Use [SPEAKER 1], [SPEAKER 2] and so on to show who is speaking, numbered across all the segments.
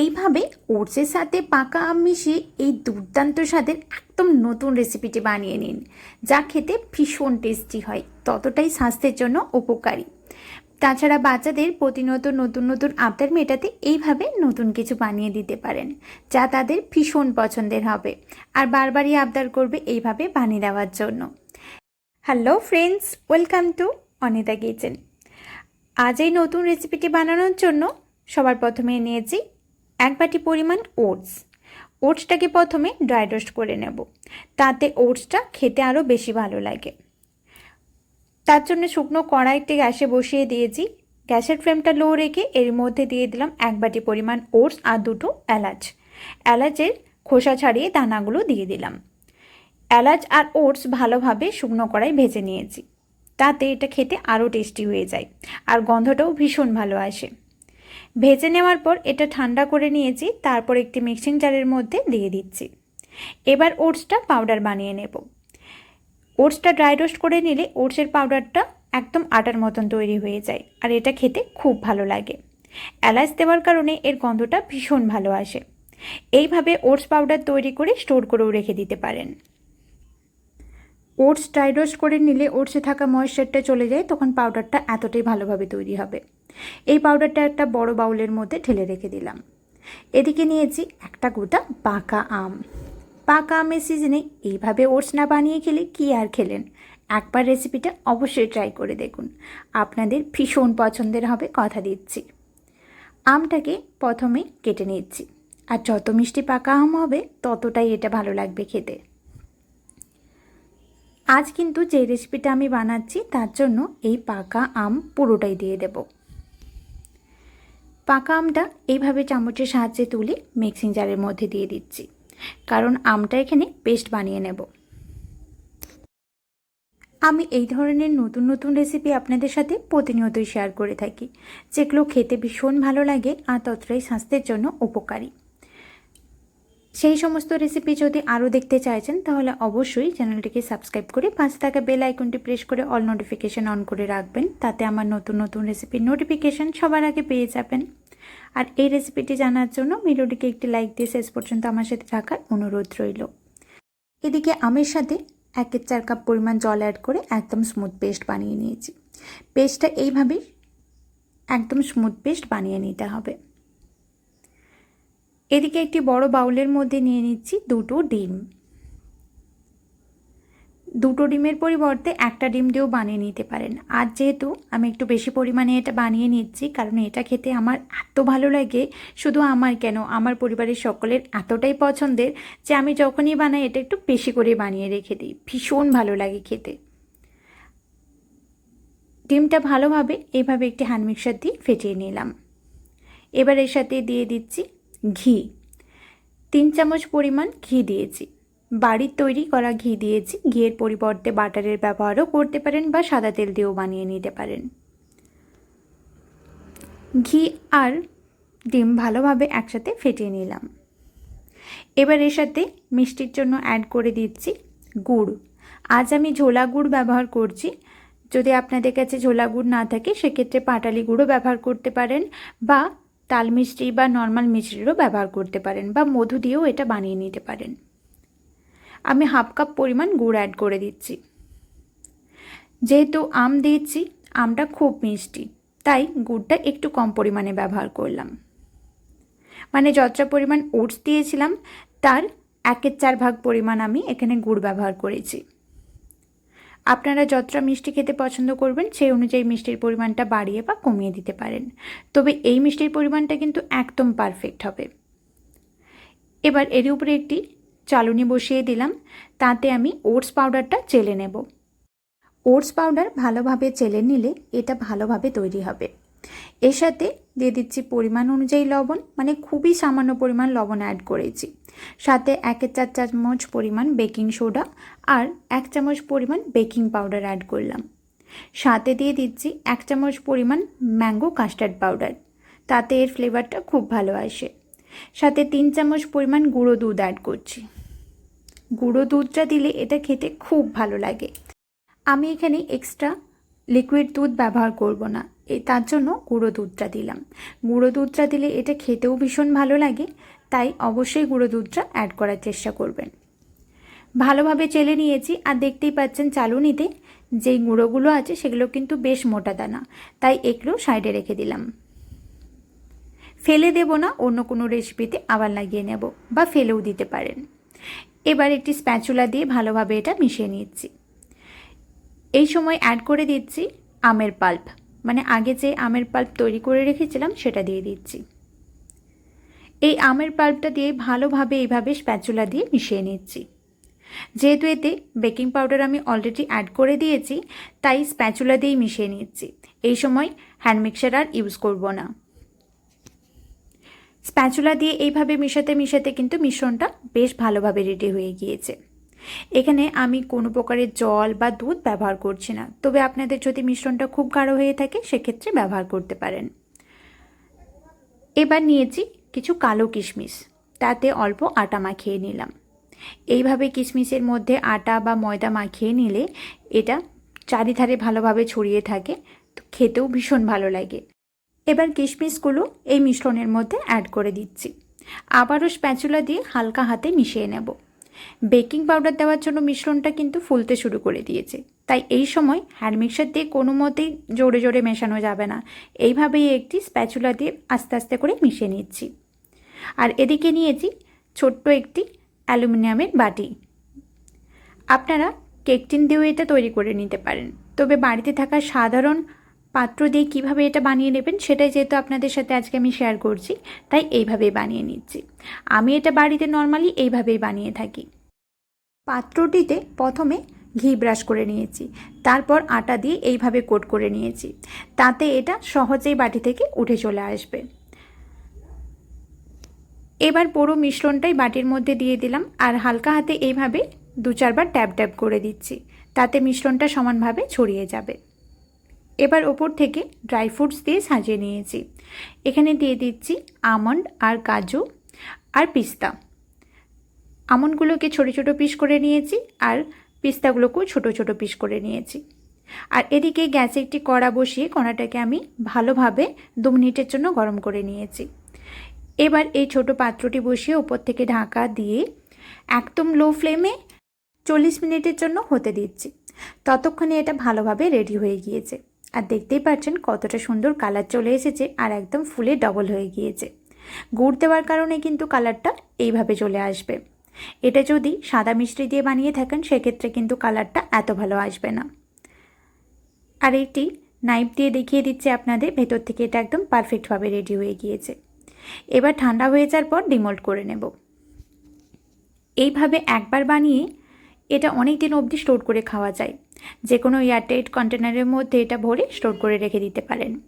[SPEAKER 1] এইভাবে ওটসের সাথে পাকা আম মিশিয়ে এই দুর্দান্ত স্বাদের একদম নতুন রেসিপিটি বানিয়ে নিন, যা খেতে ভীষণ টেস্টি হয়, ততটাই স্বাস্থ্যের জন্য উপকারী। তাছাড়া বাচ্চাদের প্রতিনিয়ত নতুন নতুন আবদার মেটাতে এইভাবে নতুন কিছু বানিয়ে দিতে পারেন, যা তাদের ভীষণ পছন্দের হবে, আর বারবারই আবদার করবে এইভাবে বানিয়ে দেওয়ার জন্য। Hello friends welcome to Anita kitchen আজ এই নতুন রেসিপিটি বানানোর জন্য সবার প্রথমে নিয়েছি এক বাটি পরিমাণ ওটস। ওটসটাকে প্রথমে ড্রাই রোস্ট করে নেব। তাতে ওটসটা খেতে আরও বেশি ভালো লাগে। তার জন্য শুকনো কড়াইতে গ্যাসে বসিয়ে দিয়েছি। গ্যাসের ফ্লেমটা লো রেখে এর মধ্যে দিয়ে দিলাম এক বাটি পরিমাণ ওটস আর দুটো এলাচ। এলাচের খোসা ছাড়িয়ে দানাগুলো দিয়ে দিলাম। এলাচ আর ওটস ভালোভাবে শুকনো কড়াই ভেজে নিয়েছি। তাতে এটা খেতে আরও টেস্টি হয়ে যায়। আর গন্ধটাও ভীষণ ভালো আসে। ভেজে নেওয়ার পর এটা ঠান্ডা করে নিয়েছি, তারপর একটি মিক্সিং জারের মধ্যে দিয়ে দিচ্ছি। এবার ওটসটা পাউডার বানিয়ে নেব। ওটসটা ড্রাই রোস্ট করে নিলে ওটসের পাউডারটা একদম আটার মতন তৈরি হয়ে যায়, আর এটা খেতে খুব ভালো লাগে। এলাচ দেওয়ার কারণে এর গন্ধটা ভীষণ ভালো আসে। এইভাবে ওটস পাউডার তৈরি করে স্টোর করেও রেখে দিতে পারেন। ওটস ড্রাই রোস্ট করে নিলে ওটসে থাকা ময়েশ্চারটা চলে যায়, তখন পাউডারটা এতটাই ভালোভাবে তৈরি হবে। এই পাউডারটা একটা বড় বাউলের মধ্যে ঢেলে রেখে দিলাম। এদিকে নিয়েছি একটা গোটা পাকা আম। পাকা আমের সিজনে এইভাবে ওটস না বানিয়ে খেলে কি আর খেলেন? একবার রেসিপিটা অবশ্যই ট্রাই করে দেখুন। আপনাদের ভীষণ পছন্দের হবে কথা দিচ্ছি। আমটাকে প্রথমে কেটে নিচ্ছি। আর যত মিষ্টি পাকা আম হবে, ততটাই এটা ভালো লাগবে খেতে। আজ কিন্তু যে রেসিপিটা আমি বানাচ্ছি, তার জন্য এই পাকা আম পুরোটাই দিয়ে দেব। পাকা আমটা এইভাবে চামচের সাহায্যে তুলে মিক্সিং জারের মধ্যে দিয়ে দিচ্ছি, কারণ আমটা এখানে পেস্ট বানিয়ে নেব। আমি এই ধরনের নতুন নতুন রেসিপি আপনাদের সাথে প্রতিনিয়তই শেয়ার করে থাকি, যেগুলো খেতে ভীষণ ভালো লাগে আর ততটাই স্বাস্থ্যের জন্য উপকারী। সেই সমস্ত রেসিপি যদি আরও দেখতে চাইছেন, তাহলে অবশ্যই চ্যানেলটিকে সাবস্ক্রাইব করে পাশে থাকা বেল আইকনটি প্রেস করে অল নোটিফিকেশান অন করে রাখবেন, তাতে আমার নতুন নতুন রেসিপির নোটিফিকেশান সবার আগে পেয়ে যাবেন। আর এই রেসিপিটি জানার জন্য ভিডিওটিকে একটি লাইক দিয়ে শেষ পর্যন্ত আমার সাথে থাকার অনুরোধ রইল। এদিকে আমের সাথে একের চার কাপ পরিমাণ জল অ্যাড করে একদম স্মুথ পেস্ট বানিয়ে নিয়েছি। পেস্টটা এইভাবেই একদম স্মুথ পেস্ট বানিয়ে নিতে হবে। এদিকে একটি বড় বাউলের মধ্যে নিয়ে নিচ্ছি দুটো ডিম। দুটো ডিমের পরিবর্তে একটা ডিম দিয়েও বানিয়ে নিতে পারেন। আর যেহেতু আমি একটু বেশি পরিমাণে এটা বানিয়ে নিচ্ছি, কারণ এটা খেতে আমার এত ভালো লাগে, শুধু আমার কেন? আমার পরিবারের সকলের এতটাই পছন্দের যে আমি যখনই বানাই এটা একটু বেশি করে বানিয়ে রেখে দিই। ভীষণ ভালো লাগে খেতে। ডিমটা ভালোভাবে এইভাবে একটি হ্যান্ড মিক্সার দিয়ে ফেটিয়ে নিলাম। এবার এর সাথে দিয়ে দিচ্ছি ঘি। তিন চামচ পরিমাণ ঘি দিয়েছি। বাড়ির তৈরি করা ঘি দিয়েছি। ঘিয়ের পরিবর্তে বাটারের ব্যবহারও করতে পারেন বা সাদা তেল দিয়েও বানিয়ে নিতে পারেন। ঘি আর ডিম ভালোভাবে একসাথে ফেটিয়ে নিলাম। এবার এর সাথে মিষ্টির জন্য অ্যাড করে দিচ্ছি গুড়। আজ আমি ঝোলা গুড় ব্যবহার করছি। যদি আপনাদের কাছে ঝোলা গুড় না থাকে, সেক্ষেত্রে পাটালি গুঁড়ো ব্যবহার করতে পারেন বা তাল মিষ্টি বা নর্মাল মিষ্টিরও ব্যবহার করতে পারেন বা মধু দিয়েও এটা বানিয়ে নিতে পারেন। আমি হাফ কাপ পরিমাণ গুড় অ্যাড করে দিচ্ছি। যেহেতু আম দিয়েছি, আমটা খুব মিষ্টি, তাই গুড়টা একটু কম পরিমাণে ব্যবহার করলাম। মানে যতটা পরিমাণ ওটস দিয়েছিলাম, তার একের চার ভাগ পরিমাণ আমি এখানে গুড় ব্যবহার করেছি। আপনারা যতটা মিষ্টি খেতে পছন্দ করবেন, সেই অনুযায়ী মিষ্টির পরিমাণটা বাড়িয়ে বা কমিয়ে দিতে পারেন। তবে এই মিষ্টির পরিমাণটা কিন্তু একদম পারফেক্ট হবে। এবার এর উপরে একটি চালুনি বসিয়ে দিলাম। তাতে আমি ওটস পাউডারটা চেলে নেব। ওটস পাউডার ভালোভাবে চেলে নিলে এটা ভালোভাবে তৈরি হবে। এর সাথে দিয়ে দিচ্ছি পরিমাণ অনুযায়ী লবণ মানে খুবই সামান্য পরিমাণ লবণ অ্যাড করেছি। সাথে একের চার চামচ পরিমাণ বেকিং সোডা আর এক চামচ পরিমাণ বেকিং পাউডার অ্যাড করলাম। সাথে দিয়ে দিচ্ছি এক চামচ পরিমাণ ম্যাঙ্গো কাস্টার্ড পাউডার তাতে এর ফ্লেভারটা খুব ভালো আসে। সাথে তিন চামচ পরিমাণ গুঁড়ো দুধ অ্যাড করছি। গুঁড়ো দুধটা দিলে এটা খেতে খুব ভালো লাগে। আমি এখানে এক্সট্রা লিকুইড দুধ ব্যবহার করব না। তার জন্য গুঁড়ো দুধটা দিলাম। গুঁড়ো দুধটা দিলে এটা খেতেও ভীষণ ভালো লাগে, তাই অবশ্যই গুঁড়ো দুধটা অ্যাড করার চেষ্টা করবেন। ভালোভাবে চেলে নিয়েছি, আর দেখতেই পাচ্ছেন চালুনিতে যেই গুঁড়োগুলো আছে সেগুলো কিন্তু বেশ মোটা দানা, তাই এগুলো সাইডে রেখে দিলাম। ফেলে দেব না, অন্য কোনো রেসিপিতে আবার লাগিয়ে নেব, বা ফেলেও দিতে পারেন। এবার একটি স্প্যাচুলা দিয়ে ভালোভাবে এটা মিশিয়ে নিচ্ছি। এই সময় অ্যাড করে দিচ্ছি আমের পাল্প মানে আগে যে আমের পাল্প তৈরি করে রেখেছিলাম, সেটা দিয়ে দিচ্ছি। এই আমের পাল্পটা দিয়ে ভালোভাবে এইভাবে স্প্যাচুলা দিয়ে মিশিয়ে নিচ্ছি। যেহেতু এতে বেকিং পাউডার আমি অলরেডি অ্যাড করে দিয়েছি, তাই স্প্যাচুলা দিয়েই মিশিয়ে নিচ্ছি। এই সময় হ্যান্ড মিক্সার আর ইউজ করব না। স্প্যাচুলা দিয়ে এইভাবে মিশাতে মিশাতে কিন্তু মিশ্রণটা বেশ ভালোভাবে রেডি হয়ে গিয়েছে। এখানে আমি কোনো প্রকারের জল বা দুধ ব্যবহার করছি না। তবে আপনাদের যদি মিশ্রণটা খুব গাঢ় হয়ে থাকে, সেক্ষেত্রে ব্যবহার করতে পারেন। এবার নিয়েছি কিছু কালো কিশমিশ। তাতে অল্প আটা মাখিয়ে নিলাম। এইভাবে কিশমিশের মধ্যে আটা বা ময়দা মাখিয়ে নিলে এটা চারিধারে ভালোভাবে ছড়িয়ে থাকে। তো খেতেও ভীষণ ভালো লাগে। এবার কিশমিশগুলো এই মিশ্রণের মধ্যে অ্যাড করে দিচ্ছি। আবারও স্প্যাচুলা দিয়ে হালকা হাতে মিশিয়ে নেব। বেকিং পাউডার দেওয়ার জন্য মিশ্রণটা কিন্তু ফুলতে শুরু করে দিয়েছে। তাই এই সময় হ্যান্ড মিক্সার দিয়ে কোনো মতেই জোরে জোরে মেশানো যাবে না। এইভাবেই একটি স্প্যাচুলা দিয়ে আস্তে আস্তে করে মিশিয়ে নিচ্ছি। আর এদিকে নিয়েছি ছোট্ট একটি অ্যালুমিনিয়ামের বাটি। আপনারা কেক টিন দিয়েও এটা তৈরি করে নিতে পারেন। তবে বাড়িতে থাকা সাধারণ পাত্র দিয়ে কীভাবে এটা বানিয়ে নেবেন সেটাই যেহেতু আপনাদের সাথে আজকে আমি শেয়ার করছি, তাই এইভাবেই বানিয়ে নিচ্ছি। আমি এটা বাড়িতে নর্মালি এইভাবেই বানিয়ে থাকি। পাত্রটিতে প্রথমে ঘি ব্রাশ করে নিয়েছি, তারপর আটা দিয়ে এইভাবে কোট করে নিয়েছি, তাতে এটা সহজেই বাটি থেকে উঠে চলে আসবে। এবার পুরো মিশ্রণটাই বাটির মধ্যে দিয়ে দিলাম আর হালকা হাতে এইভাবে দু চারবার ট্যাপ ট্যাপ করে দিচ্ছি, তাতে মিশ্রণটা সমানভাবে ছড়িয়ে যাবে। এবার ওপর থেকে ড্রাই ফ্রুটস দিয়ে সাজিয়ে নিয়েছি। এখানে দিয়ে দিচ্ছি আমন্ড আর কাজু আর পিস্তা। আমন্ডগুলোকে ছোটো ছোটো পিস করে নিয়েছি আর পিস্তাগুলোকেও ছোটো ছোটো পিস করে নিয়েছি। আর এদিকে গ্যাসে একটি কড়া বসিয়ে কড়াটাকে আমি ভালোভাবে দু মিনিটের জন্য গরম করে নিয়েছি। এবার এই ছোট পাত্রটি বসিয়ে ওপর থেকে ঢাকা দিয়ে একদম লো ফ্লেমে চল্লিশ মিনিটের জন্য হতে দিচ্ছি। ততক্ষণে এটা ভালোভাবে রেডি হয়ে গিয়েছে। আর দেখতেই পাচ্ছেন কতটা সুন্দর কালার চলে এসেছে আর একদম ফুলে ডবল হয়ে গিয়েছে। গুড় দেওয়ার কারণে কিন্তু কালারটা এইভাবে চলে আসবে। এটা যদি সাদা মিষ্টি দিয়ে বানিয়ে থাকেন, সেক্ষেত্রে কিন্তু কালারটা এত ভালো আসবে না। আর এটি নাইফ দিয়ে দেখিয়ে দিচ্ছে আপনাদের, ভেতর থেকে এটা একদম পারফেক্টভাবে রেডি হয়ে গিয়েছে। এবার ঠান্ডা হয়ে যাওয়ার পর ডিমোল্ট করে নেব। এইভাবে একবার বানিয়ে এটা অনেক দিন অবধি স্টোর করে খাওয়া যায়। যে কোনো এয়ারটাইট কন্টেনারের মধ্যে এটা ভরে স্টোর করে রেখে দিতে পারেন।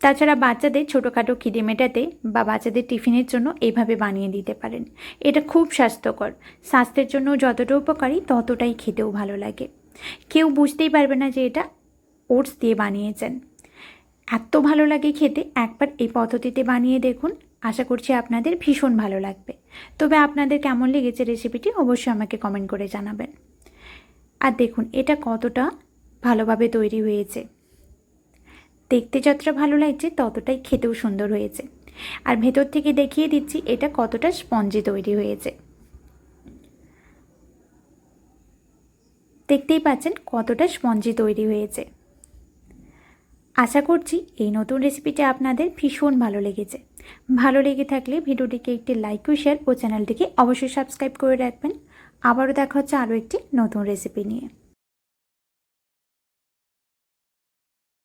[SPEAKER 1] তাছাড়া বাচ্চাদের ছোটোখাটো খিদে মেটাতে বা বাচ্চাদের টিফিনের জন্য এইভাবে বানিয়ে দিতে পারেন। এটা খুব স্বাস্থ্যকর। স্বাস্থ্যের জন্য যতটা উপকারী ততটাই খেতেও ভালো লাগে। কেউ বুঝতেই পারবে না যে এটা ওটস দিয়ে বানিয়েছেন। এত ভালো লাগে খেতে, একবার এই পদ্ধতিতে বানিয়ে দেখুন। আশা করছি আপনাদের ভীষণ ভালো লাগবে। তবে আপনাদের কেমন লেগেছে রেসিপিটি অবশ্যই আমাকে কমেন্ট করে জানাবেন। আর দেখুন, এটা কতটা ভালোভাবে তৈরি হয়েছে। দেখতে যতটা ভালো লাগছে, ততটাই খেতেও সুন্দর হয়েছে। আর ভেতর থেকে দেখিয়ে দিচ্ছি, এটা কতটা স্পঞ্জি তৈরি হয়েছে। দেখতেই পাচ্ছেন, কতটা স্পঞ্জি তৈরি হয়েছে। আশা করছি এই নতুন রেসিপিটা আপনাদের ভীষণ ভালো লেগেছে। ভালো লেগে থাকলে ভিডিওটিকে একটি লাইক ও শেয়ার ও চ্যানেলটিকে অবশ্যই সাবস্ক্রাইব করে রাখবেন। আবারও দেখা হচ্ছে আরও একটি নতুন রেসিপি নিয়ে।